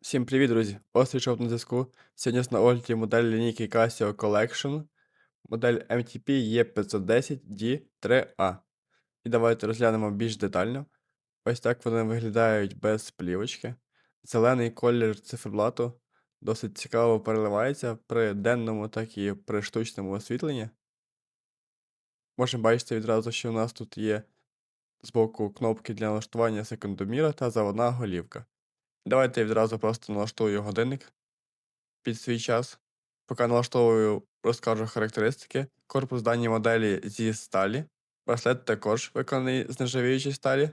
Всім привіт, друзі! Острий Шоп на зв'язку. Сьогодні на огляді модель лінійки Casio Collection, модель MTP E510D3A. І давайте розглянемо більш детально. Ось так вони виглядають без плівочки. Зелений колір циферблату досить цікаво переливається при денному, так і при штучному освітленні. Можемо бачити відразу, що у нас тут є збоку кнопки для налаштування секундоміра та заводна голівка. Давайте я відразу просто налаштую годинник під свій час. Поки налаштовую, розкажу характеристики. Корпус даній моделі зі сталі. Браслет також виконаний з нержавіючої сталі.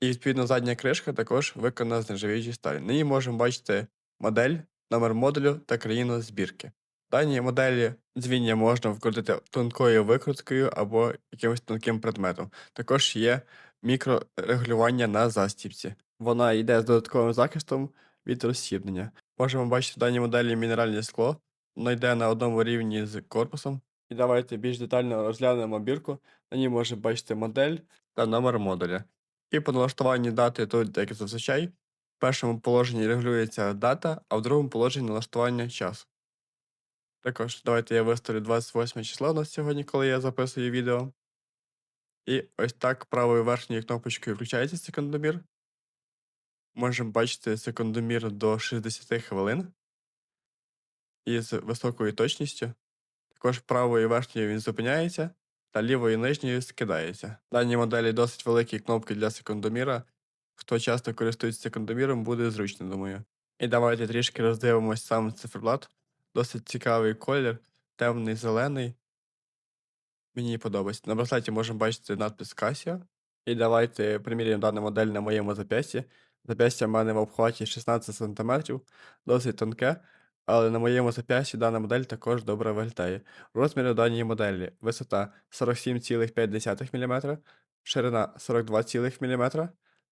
І відповідно задня кришка також виконана з нержавіючої сталі. На ній можемо бачити модель, номер модулю та країну збірки. В даній моделі дзвіння можна вкрутити тонкою викруткою або якимось тонким предметом. Також є мікрорегулювання на застіпці. Вона йде з додатковим захистом від розсібнення. Можемо бачити в даній моделі мінеральне скло, воно йде на одному рівні з корпусом. І давайте більш детально розглянемо бірку. На ній можемо бачити модель та номер модуля. І по налаштуванні дати тут, як зазвичай, в першому положенні регулюється дата, а в другому положенні налаштування часу. Також давайте я виставлю 28 число у нас сьогодні, коли я записую відео. І ось так правою верхньою кнопочкою включається секундомір. Можемо бачити секундомір до 60 хвилин із високою точністю. Також правою верхньою він зупиняється, та лівою нижньою скидається. В даній моделі досить великі кнопки для секундоміра. Хто часто користується секундоміром, буде зручно, думаю. І давайте трішки роздивимось сам циферблат. Досить цікавий колір, темний зелений. Мені подобається. На браслеті можемо бачити надпис Casio. І давайте приміряємо дану модель на моєму зап'ясті. Зап'ястя в мене в обхваті 16 см, досить тонке, але на моєму зап'ясті дана модель також добре виглядає. Розміри даної моделі висота 47,5 мм, ширина 42,5 мм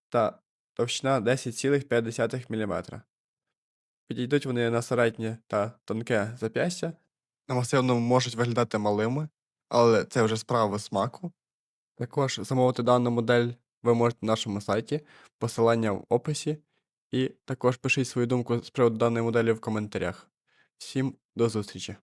та товщина 10,5 мм. Підійдуть вони на середнє та тонке зап'ястя. На масивному можуть виглядати малими, але це вже справа смаку. Також замовити дану модель ви можете на нашому сайті, посилання в описі. І також пишіть свою думку з приводу даної моделі в коментарях. Всім до зустрічі!